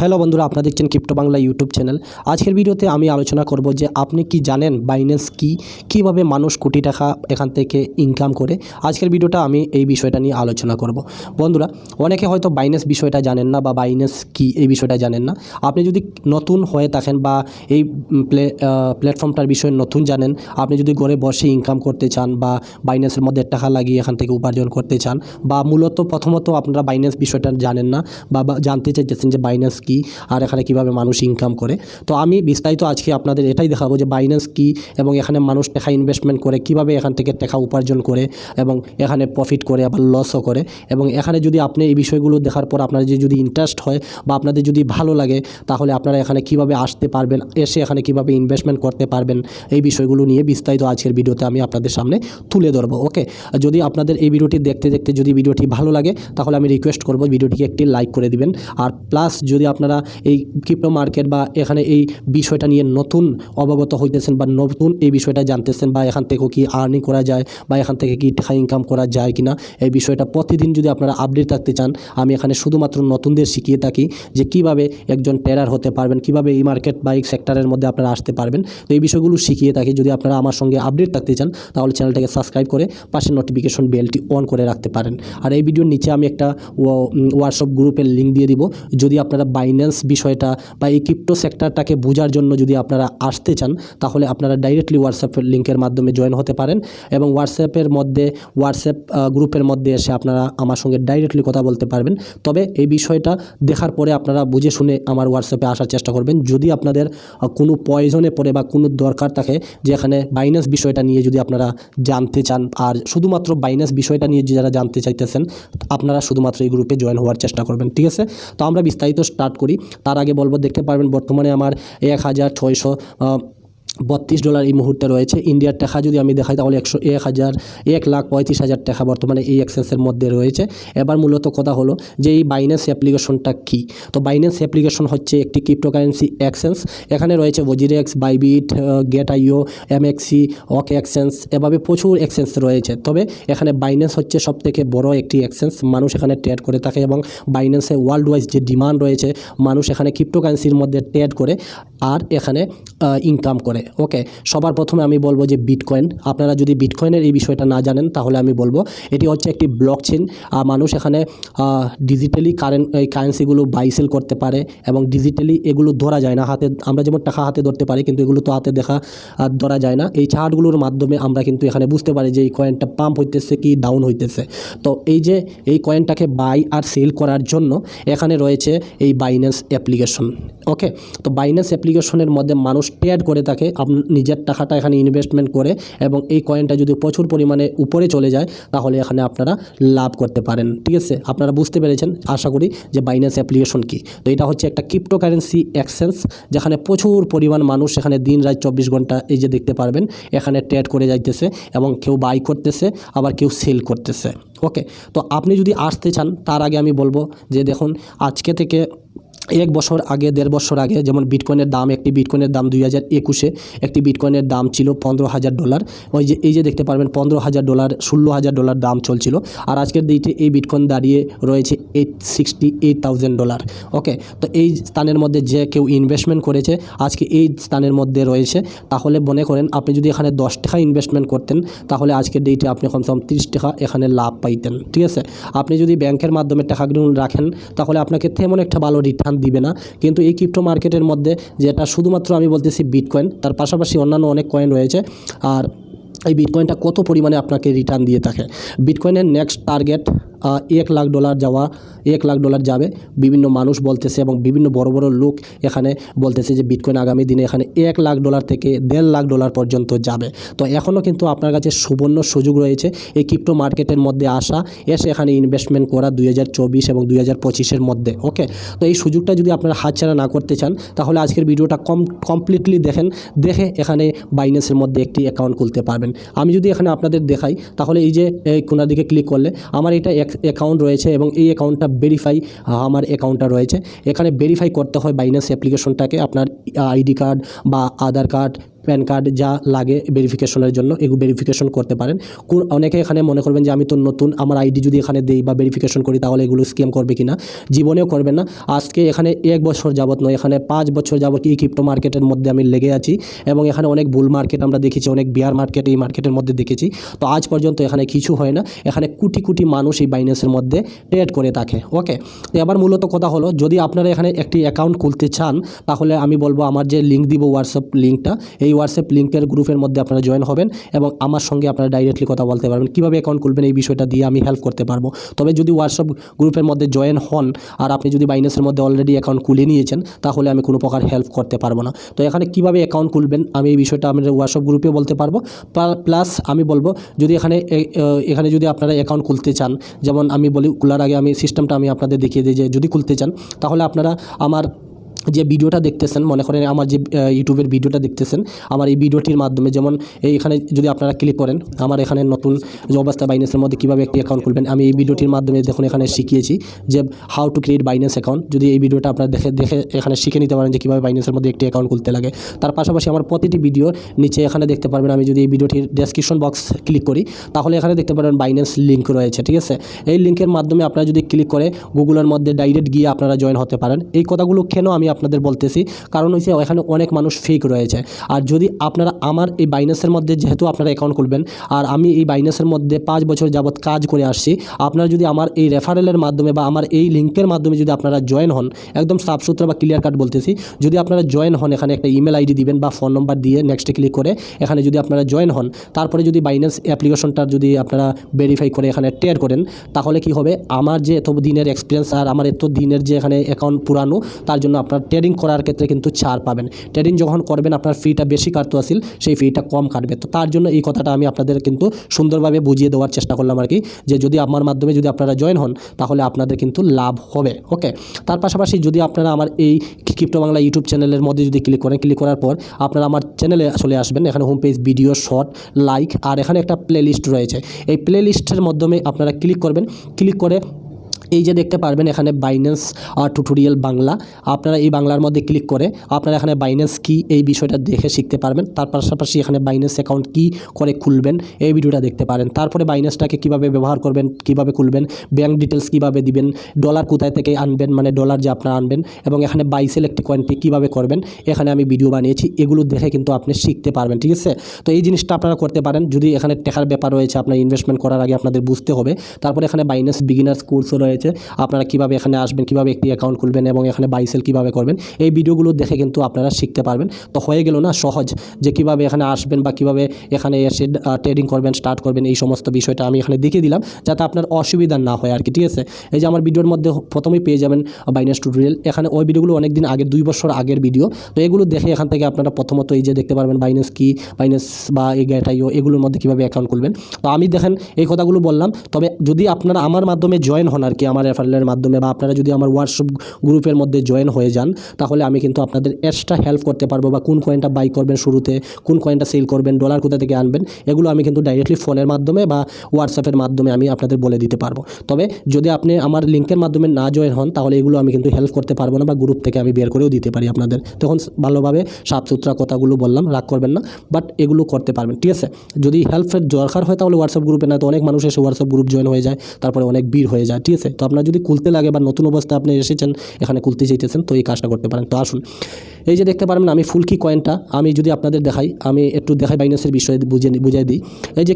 Hello বন্ধুরা, আপনারা দেখছেন ক্রিপ্টো বাংলা ইউটিউব চ্যানেল। আজকের ভিডিওতে আমি আলোচনা করব যে আপনি কি জানেন বাইন্যান্স কি? কীভাবে মানুষ কোটি টাকা এখান থেকে ইনকাম করে? আজকের ভিডিওটা আমি এই বিষয়টা নিয়ে আলোচনা করব। বন্ধুরা, অনেকে হয়তো বাইন্যান্স বিষয়টা জানেন না বা বাইন্যান্স কি এই বিষয়টা জানেন না। আপনি যদি নতুন হয়ে থাকেন বা এই প্লে প্ল্যাটফর্মটার বিষয়ে নতুন জানেন, আপনি যদি ঘরে বসে ইনকাম করতে চান বা বাইন্যান্সের মধ্যে টাকা লাগিয়ে এখান থেকে উপার্জন করতে চান বা মূলত প্রথমত আপনারা বাইন্যান্স বিষয়টা জানেন না বা জানতে চাইতেছেন যে বাইন্যান্স কি, আর এখানে কীভাবে মানুষ ইনকাম করে। তো আমি বিস্তারিত আজকে আপনাদের এটাই দেখাবো যে বাইন্যান্স কি এবং এখানে মানুষ টাকা ইনভেস্টমেন্ট করে, কীভাবে এখান থেকে টাকা উপার্জন করে এবং এখানে প্রফিট করে, আবার লসও করে। এবং এখানে যদি আপনি এই বিষয়গুলো দেখার পর আপনার যদি ইন্টারেস্ট হয় বা আপনাদের যদি ভালো লাগে, তাহলে আপনারা এখানে কীভাবে আসতে পারবেন, এসে এখানে কীভাবে ইনভেস্টমেন্ট করতে পারবেন, এই বিষয়গুলো নিয়ে বিস্তারিত আজকের ভিডিওতে আমি আপনাদের সামনে তুলে ধরবো, ওকে? যদি আপনাদের এই ভিডিওটি দেখতে দেখতে যদি ভিডিওটি ভালো লাগে, তাহলে আমি রিকোয়েস্ট করব ভিডিওটিকে একটি লাইক করে দিবেন। আর প্লাস যদি আপনারা এই ক্রিপ্টো মার্কেট বা এখানে এই বিষয়টা নিয়ে নতুন অবগত হইতেছেন বা নতুন এই বিষয়টা জানতেছেন বা এখান থেকেও কি আর্নিং করা যায় বা এখান থেকে কি টাকা ইনকাম করা যায় কিনা, এই বিষয়টা প্রতিদিন যদি আপনারা আপডেট থাকতে চান, আমি এখানে শুধুমাত্র নতুনদের শিখিয়ে থাকি যে কীভাবে একজন ট্রেডার হতে পারবেন, কীভাবে এই মার্কেট বা এই সেক্টরের মধ্যে আপনারা আসতে পারবেন। তো এই বিষয়গুলো শিখিয়ে থাকি, যদি আপনারা আমার সঙ্গে আপডেট থাকতে চান, তাহলে চ্যানেলটাকে সাবস্ক্রাইব করে পাশে নোটিফিকেশন বেলটি অন করে রাখতে পারেন। আর এই ভিডিওর নিচে আমি একটা হোয়াটসঅ্যাপ গ্রুপের লিঙ্ক দিয়ে দিব। যদি আপনারা বাইন্যান্স বিষয়টা বা এই ক্রিপ্টো সেক্টরটাকে বোঝার জন্য যদি আপনারা আসতে চান, তাহলে আপনারা ডাইরেক্টলি হোয়াটসঅ্যাপের লিঙ্কের মাধ্যমে জয়েন হতে পারেন এবং হোয়াটসঅ্যাপের মধ্যে হোয়াটসঅ্যাপ গ্রুপের মধ্যে এসে আপনারা আমার সঙ্গে ডাইরেক্টলি কথা বলতে পারবেন। তবে এই বিষয়টা দেখার পরে আপনারা বুঝে শুনে আমার হোয়াটসঅ্যাপে আসার চেষ্টা করবেন। যদি আপনাদের কোনো প্রয়োজনে পড়ে বা কোনো দরকার থাকে যে এখানে বাইন্যান্স বিষয়টা নিয়ে যদি আপনারা জানতে চান, আর শুধুমাত্র বাইন্যান্স বিষয়টা নিয়ে যারা জানতে চাইতেছেন, আপনারা শুধুমাত্র এই গ্রুপে জয়েন হওয়ার চেষ্টা করবেন, ঠিক আছে? তো আমরা বিস্তারিত স্টার্ট করি। তার আগে বলব দেখতে পারবেন বর্তমানে আমার এক হাজার ছয়শো বত্রিশ ডলার এই মুহূর্তে রয়েছে ইন্ডিয়ার টাকা যদি আমি দেখাই তাহলে একশো এক হাজার এক লাখ পঁয়ত্রিশ হাজার টাকা বর্তমানে এই এক্সচেঞ্জের মধ্যে রয়েছে এবার মূলত কথা হলো যে এই বাইন্যান্স অ্যাপ্লিকেশনটা কী? তো বাইন্যান্স অ্যাপ্লিকেশন হচ্ছে একটি ক্রিপ্টোকারেন্সি এক্সচেঞ্জ এখানে রয়েছে WazirX Bybit Gate io MEXC OK exchange এভাবে প্রচুর এক্সচেঞ্জ রয়েছে। তবে এখানে বাইন্যান্স হচ্ছে সবথেকে বড় একটি এক্সচেঞ্জ মানুষ এখানে ট্রেড করে থাকে এবং বাইন্যান্সে ওয়ার্ল্ড ওয়াইজ যে ডিমান্ড রয়েছে, মানুষ এখানে ক্রিপ্টোকারেন্সির মধ্যে ট্রেড করে আর এখানে ইনকাম করে। ওকে সবার প্রথমে আমি বলব যে বিটকয়েন আপনারা যদি বিটকয়েনের এই বিষয়টা না জানেন, তাহলে আমি বলব এটি হচ্ছে একটি ব্লক চেন মানুষ এখানে ডিজিটালি কারেন্ট এই কারেন্সিগুলো বাইসেল করতে পারে এবং ডিজিটালি এগুলো ধরা যায় না। হাতে, আমরা যেমন টাকা হাতে ধরতে পারি, কিন্তু এগুলো তো হাতে দেখা ধরা যায় না। এই চার্টগুলোর মাধ্যমে আমরা কিন্তু এখানে বুঝতে পারি যে এই কয়েনটা পাম্প হইতেছে কি ডাউন হইতেছে। তো এই যে, এই কয়েনটাকে বাই আর সেল করার জন্য এখানে রয়েছে এই বাইন্যান্স অ্যাপ্লিকেশন ওকে তো বাইন্যান্স অ্যাপ্লিকেশনের মধ্যে মানুষ ট্রেড করে থাকে। আপ- নিজের টাকাটা এখানে ইনভেস্টমেন্ট করে এবং এই কয়েনটা যদি প্রচুর পরিমাণে উপরে চলে যায়, তাহলে এখানে আপনারা লাভ করতে পারেন। ঠিক আছে? আপনারা বুঝতে পেরেছেন? আশা করি যে বাইন্যান্স অ্যাপ্লিকেশন কি? তো এটা হচ্ছে একটা ক্রিপ্টোকারেন্সি এক্সচেঞ্জ যেখানে প্রচুর পরিমাণ মানুষ এখানে দিন রাত চব্বিশ ঘণ্টা এই যে দেখতে পারবেন, এখানে ট্রেড করে যাইতেছে এবং কেউ বাই করতেছে, আবার কেউ সেল করতেছে। ওকে তো আপনি যদি আসতে চান, তার আগে আমি বলব যে দেখুন, আজকে থেকে এক বছর আগে, দেড় বছর আগে যেমন বিটকয়েনের দাম, একটি বিটকয়েনের দাম দুই হাজার একুশে একটি বিটকয়েনের দাম ছিল পনেরো হাজার ডলার ওই যে, এই যে দেখতে পারবেন, পনেরো হাজার ডলার ষোলো হাজার ডলার দাম চলছিল। আর আজকের ডেটে এই বিটকয়েন দাঁড়িয়ে রয়েছে eight sixty eight thousand dollar okay তো এই স্থানের মধ্যে যে কেউ ইনভেস্টমেন্ট করেছে, আজকে এই স্থানের মধ্যে রয়েছে। তাহলে মনে করেন, আপনি যদি এখানে দশ টাকা ইনভেস্টমেন্ট করতেন, তাহলে আজকের ডেটে আপনি কমসে কম তিরিশ টাকা এখানে লাভ পাইতেন। ঠিক আছে? আপনি যদি ব্যাংকের মাধ্যমে টাকাগুলো রাখেন, তাহলে আপনাকে তেমন একটা ভালো রিটার্ন দিবে না। কিন্তু এই ক্রিপ্টো মার্কেটের মধ্যে যেটা শুধুমাত্র আমি বলতেছি বিটকয়েন তার পাশাপাশি অন্যান্য অনেক কয়েন রয়েছে। আর এই বিটকয়েনটা কত পরিমাণে আপনাকে রিটার্ন দিয়ে থাকে? বিটকয়েনের নেক্সট টার্গেট এক লাখ ডলার যাওয়া এক লাখ ডলার যাবে। বিভিন্ন মানুষ বলতেছে এবং বিভিন্ন বড় বড় লোক এখানে বলতেছে যে বিটকয়েন আগামী দিনে এখানে এক লাখ ডলার থেকে দেড় লাখ ডলার পর্যন্ত যাবে। তো এখনও কিন্তু আপনার কাছে সুবর্ণ সুযোগ রয়েছে এই ক্রিপ্টো মার্কেটের মধ্যে আসা, এসে এখানে ইনভেস্টমেন্ট করা দুই এবং দুই হাজার মধ্যে ওকে তো এই সুযোগটা যদি আপনারা হাতছাড়া না করতে চান, তাহলে আজকের ভিডিওটা কম কমপ্লিটলি দেখেন, দেখে এখানে বাইন্যান্সের মধ্যে একটি অ্যাকাউন্ট খুলতে পারবেন। আমি যদি এখানে আপনাদের দেখাই, তাহলে এই যে কোনার দিকে ক্লিক করলে, আমার এটা অ্যাকাউন্ট রয়েছে এবং এই অ্যাকাউন্টটা ভেরিফাই আমার অ্যাকাউন্টটা রয়েছে। এখানে ভেরিফাই করতে হয় বাইন্যান্স অ্যাপ্লিকেশনটাকে আপনার আইডি কার্ড বা আধার কার্ড প্যান কার্ড যা লাগে ভেরিফিকেশনের জন্য এগুলো ভেরিফিকেশন করতে পারেন। কোন অনেকে এখানে মনে করবেন যে আমি তো নতুন, আমার আইডি যদি এখানে দেই বা ভেরিফিকেশন করি, তাহলে এগুলো স্ক্যাম করবে কিনা? জীবনেও করবেন না। আজকে এখানে এক বছর যাবত নয়, এখানে পাঁচ বছর যাবত এই ক্রিপ্টো মার্কেটের মধ্যে আমি লেগে আছি এবং এখানে অনেক বুল মার্কেট আমরা দেখেছি, অনেক বিয়ার মার্কেট এই মার্কেটের মধ্যে দেখেছি। তো আজ পর্যন্ত এখানে কিছু হয় না। এখানে কোটি কোটি মানুষ এই বাইন্যান্সের মধ্যে ট্রেড করে থাকে ওকে তো এবার মূলত কথা হলো, যদি আপনারা এখানে একটি অ্যাকাউন্ট খুলতে চান, তাহলে আমি বলব আমার যে লিঙ্ক দিব হোয়াটসঅ্যাপ লিঙ্কটা এই হোয়াটসঅ্যাপ লিঙ্কের গ্রুপের মধ্যে আপনারা জয়েন হবেন এবং আমার সঙ্গে আপনারা ডাইরেক্টলি কথা বলতে পারবেন। কীভাবে অ্যাকাউন্ট খুলবেন এই বিষয়টা দিয়ে আমি হেল্প করতে পারব। তবে যদি হোয়াটসঅ্যাপ গ্রুপের মধ্যে জয়েন হন আর আপনি যদি বাইন্যান্সের মধ্যে অলরেডি অ্যাকাউন্ট খুলে নিয়েছেন, তাহলে আমি কোনো প্রকার হেল্প করতে পারব না। তো এখানে কীভাবে অ্যাকাউন্ট খুলবেন আমি এই বিষয়টা আমি হোয়াটসঅ্যাপ গ্রুপে বলতে পারব। প্লাস আমি বলব, যদি এখানে এখানে যদি আপনারা অ্যাকাউন্ট খুলতে চান, যেমন আমি বলি, খোলার আগে আমি সিস্টেমটা আমি আপনাদের দেখিয়ে দিই যে যদি খুলতে চান, তাহলে আপনারা আমার যে ভিডিওটা দেখতেছেন, মনে করেন আমার যে ইউটিউবের ভিডিওটা দেখতেছেন, আমার এই ভিডিওটির মাধ্যমে যেমন এই এখানে যদি আপনারা ক্লিক করেন, আমার এখানে নতুন যে অবস্থা বাইন্যান্সের মধ্যে কীভাবে একটি অ্যাকাউন্ট খুলবেন, আমি এই ভিডিওটির মাধ্যমে দেখুন এখানে শিখিয়েছি যে how to create Binance account যদি এই ভিডিওটা আপনারা দেখে দেখে এখানে শিখে নিতে পারেন যে কীভাবে বাইন্যান্সের মধ্যে একটি অ্যাকাউন্ট খুলতে লাগে। তার পাশাপাশি আমার প্রতিটি ভিডিওর নিচে এখানে দেখতে পারবেন, আমি যদি এই ভিডিওটির ডেসক্রিপশন বক্স ক্লিক করি, তাহলে এখানে দেখতে পারবেন বাইন্যান্স লিঙ্ক রয়েছে, ঠিক আছে? এই লিঙ্কের মাধ্যমে আপনারা যদি ক্লিক করে গুগলের মধ্যে ডাইরেক্ট গিয়ে আপনারা জয়েন হতে পারেন। এই কথাগুলো কেন আমি আপনাদের বলতেছি, কারণ হচ্ছে এখানে অনেক মানুষ ফেক রয়েছে। আর যদি আপনারা আমার এই বাইন্যান্সের মধ্যে যেহেতু আপনারা অ্যাকাউন্ট খুলবেন, আর আমি এই বাইন্যান্সের মধ্যে পাঁচ বছর যাবৎ কাজ করে আসছি, আপনারা যদি আমার এই রেফারেলের মাধ্যমে বা আমার এই লিঙ্কের মাধ্যমে যদি আপনারা জয়েন হন, একদম সাফসুতরা বা ক্লিয়ার কাট বলতেছি, যদি আপনারা জয়েন হন, এখানে একটা ইমেল আইডি দিবেন বা ফোন নম্বর দিয়ে নেক্সটে ক্লিক করে, এখানে যদি আপনারা জয়েন হন, তারপরে যদি বাইন্যান্স অ্যাপ্লিকেশনটার যদি আপনারা ভেরিফাই করে এখানে টেয়ার করেন, তাহলে কি হবে? আমার যে এত দিনের এক্সপিরিয়েন্স আর আমার এত দিনের যে এখানে অ্যাকাউন্ট পুরানো, তার জন্য আপনার ট্রেডিং করার ক্ষেত্রে কিন্তু ছাড় পাবেন। ট্রেডিং যখন করবেন, আপনার ফিটা বেশি কাটতো আসিল, সেই ফিটা কম কাটবে। তো তার জন্য এই কথাটা আমি আপনাদের কিন্তু সুন্দরভাবে বুঝিয়ে দেওয়ার চেষ্টা করলাম আর কি, যে যদি আমার মাধ্যমে যদি আপনারা জয়েন হন, তাহলে আপনাদের কিন্তু লাভ হবে ওকে তার পাশাপাশি যদি আপনারা আমার এই ক্রিপ্টো বাংলা ইউটিউব চ্যানেলের মধ্যে যদি ক্লিক করেন ক্লিক করার পর আপনারা আমার চ্যানেলে চলে আসবেন। এখানে home page video short like আর এখানে একটা প্লে রয়েছে। এই প্লে মাধ্যমে আপনারা ক্লিক করবেন। ক্লিক করে এই যে দেখতে পারবেন এখানে বাইন্যান্স টুটোরিয়াল বাংলা। আপনারা এই বাংলার মধ্যে ক্লিক করে আপনারা এখানে বাইন্যান্স কি এই বিষয়টা দেখে শিখতে পারবেন। তার পাশাপাশি এখানে বাইন্যান্স অ্যাকাউন্ট কি করে খুলবেন এই ভিডিওটা দেখতে পারেন। তারপরে বাইন্যান্সটাকে কীভাবে ব্যবহার করবেন, কীভাবে খুলবেন ব্যাঙ্ক ডিটেলস কীভাবে দিবেন ডলার কোথায় থেকে আনবেন মানে ডলার যে আপনারা আনবেন, এবং এখানে বাইসেল একটি কয়েনটি কীভাবে করবেন, এখানে আমি ভিডিও বানিয়েছি, এগুলো দেখে কিন্তু আপনি শিখতে পারবেন, ঠিক আছে? তো এই জিনিসটা আপনারা করতে পারেন। যদি এখানে টাকার ব্যাপার রয়েছে, আপনার ইনভেস্টমেন্ট করার আগে আপনাদের বুঝতে হবে। তারপরে এখানে বাইন্যান্স বিগিনার্স কোর্সও রয়েছে। আপনারা কীভাবে এখানে আসবেন, কীভাবে একটি অ্যাকাউন্ট খুলবেন এবং এখানে বাইসেল কীভাবে করবেন, এই ভিডিওগুলো দেখে কিন্তু আপনারা শিখতে পারবেন। তো হয়ে গেল না সহজ, যে কীভাবে এখানে আসবেন বা কীভাবে এখানে এসে ট্রেডিং করবেন স্টার্ট করবেন, এই সমস্ত বিষয়টা আমি এখানে দেখিয়ে দিলাম, যাতে আপনার অসুবিধা না হয় আর কি ঠিক আছে? এই যে আমার ভিডিওর মধ্যে প্রথমেই পেয়ে যাবেন বাইন্যান্স টুটোরিয়াল এখানে ওই ভিডিওগুলো অনেক দিন আগের, দুই বছর আগের ভিডিও। তো এগুলো দেখে এখান থেকে আপনারা প্রথমত এই যে দেখতে পারবেন বাইন্যান্স কি বাইন্যান্স বা এই গ্যাটাইও এগুলোর মধ্যে কীভাবে অ্যাকাউন্ট খুলবেন। তো আমি দেখেন, এই কথাগুলো বললাম। তবে যদি আপনারা আমার মাধ্যমে জয়েন হন আর কি আমার রেফারেলের মাধ্যমে বা আপনারা যদি আমার হোয়াটসঅ্যাপ গ্রুপের মধ্যে জয়েন হয়ে যান, তাহলে আমি কিন্তু আপনাদের এক্সট্রা হেল্প করতে পারব বা কোন কয়েনটা বাই করবেন শুরুতে, কোন কয়েনটা সেল করবেন ডলার কোথা থেকে আনবেন, এগুলো আমি কিন্তু ডাইরেক্টলি ফোনের মাধ্যমে বা হোয়াটসঅ্যাপের মাধ্যমে আমি আপনাদের বলে দিতে পারব। তবে যদি আপনি আমার লিঙ্কের মাধ্যমে না জয়েন হন, তাহলে এগুলো আমি কিন্তু হেল্প করতে পারব না বা গ্রুপ থেকে আমি বের করেও দিতে পারি আপনাদের। তখন ভালোভাবে সাফসুতরা কথাগুলো বললাম, রাগ করবেন না বাট এগুলো করতে পারবেন, ঠিক আছে? যদি হেল্পের দরকার হয় তাহলে হোয়াটসঅ্যাপ গ্রুপে না, তো অনেক মানুষ এসে হোয়াটসঅ্যাপ গ্রুপ জয়েন হয়ে যায়, তারপরে অনেক ভিড় হয়ে যায়, ঠিক আছে? তো আপনার যদি খুলতে লাগে বা নতুন অবস্থায় আপনি এসেছেন, এখানে খুলতে চাইতেছেন, তো এই কাজটা করতে পারেন। তো আসুন, এই যে দেখতে পারবেন আমি ফুলকি কয়েনটা আমি যদি আপনাদের দেখাই, আমি একটু দেখাই বাইনাসের বিষয়ে বুঝিয়ে বুঝাই দিই। এই যে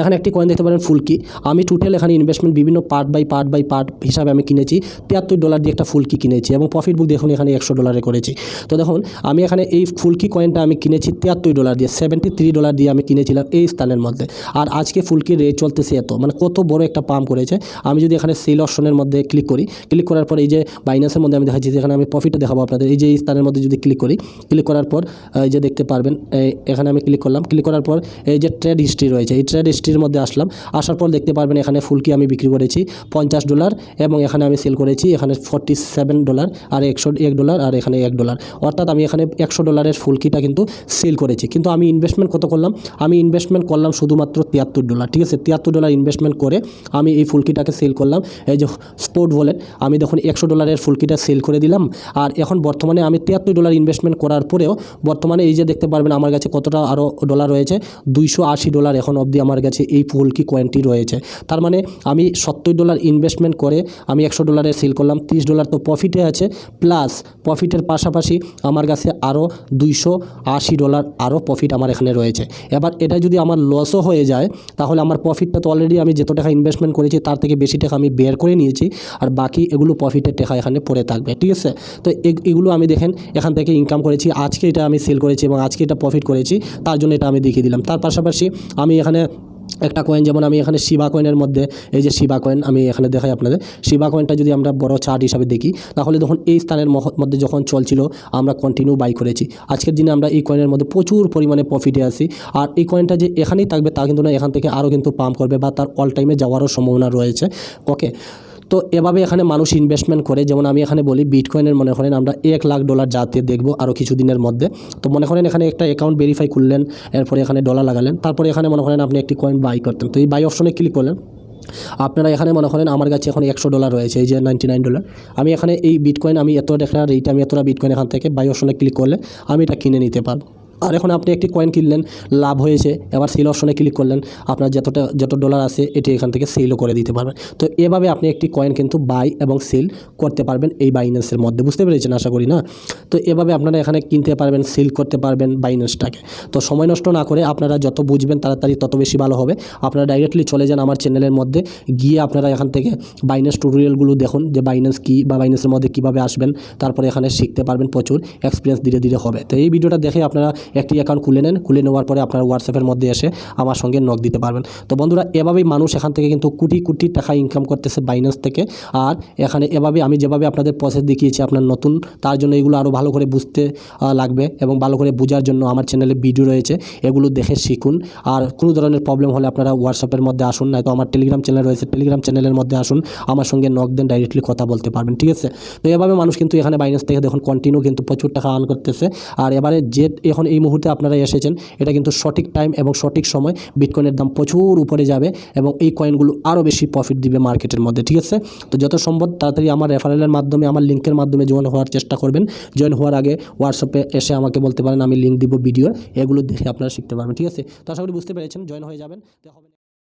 এখানে একটি কয়েন দেখতে পারেন, ফুলকি। আমি টোটাল এখানে ইনভেস্টমেন্ট বিভিন্ন part by part by part হিসাবে আমি কিনেছি। তিয়াত্তর ডলার দিয়ে একটা ফুলকি কিনেছি এবং প্রফিট বুক দেখুন, এখানে একশো ডলারে করেছি। তো দেখুন, আমি এখানে এই ফুলকি কয়েনটা আমি কিনেছি তিয়াত্তর ডলার দিয়ে সেভেন্টি থ্রি ডলার দিয়ে আমি কিনেছিলাম এই স্থানের মধ্যে। আর আজকে ফুলকির রেট চলতেছে এত মানে কত বড় একটা পাম্প করেছে। আমি যদি এখানে সেল অপশনের মধ্যে ক্লিক করি ক্লিক করার পর এই যে বাইনাসের মধ্যে আমি দেখাচ্ছি যেখানে আমি প্রফিটটা দেখাবো আপনাদের। এই যে এই স্থানের মধ্যে যদি ক্লিক করি ক্লিক করার পর এই যে দেখতে পারবেন এখানে আমি ক্লিক করলাম। ক্লিক করার পর এই যে ট্রেড হিস্ট্রি রয়েছে, এই ট্রেড হিস্ট্রির মধ্যে আসলাম। আসার পর দেখতে পারবেন এখানে ফুলকি আমি বিক্রি করেছি, পঞ্চাশ ডলার এবং এখানে আমি সেল করেছি এখানে ফর্টি সেভেন ডলার আর একশো এক ডলার আর এখানে এক ডলার অর্থাৎ আমি এখানে একশো ডলারের ফুলকিটা কিন্তু সেল করেছি। কিন্তু আমি ইনভেস্টমেন্ট কত করলাম? আমি ইনভেস্টমেন্ট করলাম শুধুমাত্র তিয়াত্তর ডলার ঠিক আছে? তিয়াত্তর ডলার ইনভেস্টমেন্ট করে আমি এই ফুলকিটাকে সেল করলাম। এই যে স্পোর্ট ওয়ালেট আমি দেখুন একশো ডলারের ফুলকিটা সেল করে দিলাম, আর এখন বর্তমানে আমি তিয়াত্তর ডলার ইনভেস্টমেন্ট করার পরেও বর্তমানে এই যে দেখতে পারবেন আমার কাছে কতটা আরও ডলার রয়েছে, দুইশো আশি ডলার এখন অবধি আমার কাছে এই ফুলকি কয়েনটি রয়েছে? তার মানে আমি সত্তর ডলার ইনভেস্টমেন্ট করে আমি একশো ডলারের সেল করলাম, তিরিশ ডলার তো প্রফিটে আছে প্লাস প্রফিটের পাশাপাশি আমার কাছে আরও দুইশো আশি ডলার আরও প্রফিট আমার এখানে রয়েছে। এবার এটা যদি আমার লসও হয়ে যায়, তাহলে আমার প্রফিটটা তো অলরেডি আমি যত টাকা ইনভেস্টমেন্ট করেছি, তার থেকে বেশি টাকা আমি বের করে নিয়েছি, আর বাকি এগুলো প্রফিটের টাকা এখানে পড়ে থাকবে, ঠিক আছে? তো এগ- এগুলো আমি দেখেন, এখান থেকে ইনকাম করেছি, আজকে এটা আমি সেল করেছি এবং আজকে এটা প্রফিট করেছি, তার জন্য এটা আমি দেখিয়ে দিলাম। তার পাশাপাশি আমি এখানে একটা কয়েন যেমন আমি এখানে শিবা কয়েনের মধ্যে, এই যে শিবা কয়েন আমি এখানে দেখাই আপনাদের। শিবা কয়েনটা যদি আমরা বড় চার্ট হিসাবে দেখি, তাহলে তখন এই স্থানের মধ্যে যখন চলছিল, আমরা কন্টিনিউ বাই করেছি। আজকের দিনে আমরা এই কয়েনের মধ্যে প্রচুর পরিমাণে প্রফিটে আসি আর এই কয়েনটা যে এখানেই থাকবে, তা কিন্তু না, এখান থেকে আরও কিন্তু পাম্প করবে বা তার অল টাইমে যাওয়ারও সম্ভাবনা রয়েছে। ওকে তো এভাবে এখানে মানুষ ইনভেস্টমেন্ট করে, যেমন আমি এখানে বলি বিটকয়েনের মনে করেন আমরা এক লাখ ডলার যাতে দেখব আরও কিছুদিনের মধ্যে। তো মনে করেন এখানে একটা অ্যাকাউন্ট ভেরিফাই করলেন এরপরে এখানে ডলার লাগালেন, তারপরে এখানে মনে করেন আপনি একটি কয়েন বাই করতেন। তো এই বাই অপশনে ক্লিক করলেন, আপনারা এখানে মনে করেন আমার কাছে এখন একশো ডলার রয়েছে, এই যে নাইনটি নাইন ডলার আমি এখানে এই বিটকয়েন আমি এত টাকা রেট আমি এতটা বিটকয়েন এখান থেকে বাই অপশনে ক্লিক করলে আমি এটা কিনে নিতে পারব। আর এখন আপনি একটি কয়েন কিনলেন, লাভ হয়েছে, এবার সেল অপশনে ক্লিক করলেন, আপনার যতটা, যত ডলার আছে, এটি এখান থেকে সেলও করে দিতে পারবেন। তো এভাবে আপনি একটি কয়েন কিন্তু বাই এবং সেল করতে পারবেন এই বাইন্যান্সের মধ্যে, বুঝতে পেরেছেন আশা করি না? তো এভাবে আপনারা এখানে কিনতে পারবেন সেল করতে পারবেন বাইন্যান্সটাকে তো সময় নষ্ট না করে আপনারা যত বুঝবেন তাড়াতাড়ি তত বেশি ভালো হবে। আপনারা ডাইরেক্টলি চলে যান আমার চ্যানেলের মধ্যে, গিয়ে আপনারা এখান থেকে বাইন্যান্স টিউটোরিয়ালগুলো দেখুন, যে বাইন্যান্স কী বা বাইন্যান্সের মধ্যে কীভাবে আসবেন, তারপরে এখানে শিখতে পারবেন প্রচুর এক্সপিরিয়েন্স ধীরে ধীরে হবে। তো এই ভিডিওটা দেখে আপনারা একটি অ্যাকাউন্ট খুলে নেন। খুলে নেওয়ার পরে আপনার হোয়াটসঅ্যাপের মধ্যে এসে আমার সঙ্গে নক দিতে পারবেন। তো বন্ধুরা, এভাবেই মানুষ এখান থেকে কিন্তু কোটি কোটি টাকা ইনকাম করতেছে বাইন্যান্স থেকে। আর এখানে এভাবে আমি যেভাবে আপনাদের প্রসেস দেখিয়েছি, আপনার নতুন, তার জন্য এগুলো আরও ভালো করে বুঝতে লাগবে এবং ভালো করে বোঝার জন্য আমার চ্যানেলে ভিডিও রয়েছে। এগুলো দেখে শিখুন। আর কোনো ধরনের প্রবলেম হলে আপনারা হোয়াটসঅ্যাপের মধ্যে আসুন, নয়তো আমার টেলিগ্রাম চ্যানেল রয়েছে টেলিগ্রাম চ্যানেলের মধ্যে আসুন, আমার সঙ্গে নক দেন ডাইরেক্টলি কথা বলতে পারবেন, ঠিক আছে? তো এভাবে মানুষ কিন্তু এখানে বাইন্যান্স থেকে দেখুন কন্টিনিউ কিন্তু প্রচুর টাকা আর্ন করতেছে। আর এবারে যে, এখন এই মুহূর্তে আপনারা এসেছেন, এটা কিন্তু সঠিক টাইম এবং সঠিক সময় বিটকয়েনের দাম প্রচুর উপরে যাবে এবং এই কয়েনগুলো আরও বেশি প্রফিট দিবে মার্কেটের মধ্যে, ঠিক আছে? তো যত সম্ভব তাড়াতাড়ি আমার রেফারেলের মাধ্যমে, আমার লিঙ্কের মাধ্যমে জয়েন হওয়ার চেষ্টা করবেন। জয়েন হওয়ার আগে হোয়াটসঅ্যাপে এসে আমাকে বলতে পারেন, আমি লিঙ্ক দিব ভিডিওর এগুলো দেখে আপনারা শিখতে পারবেন, ঠিক আছে? তো আশা করি বুঝতে পেরেছেন জয়েন হয়ে যাবেন।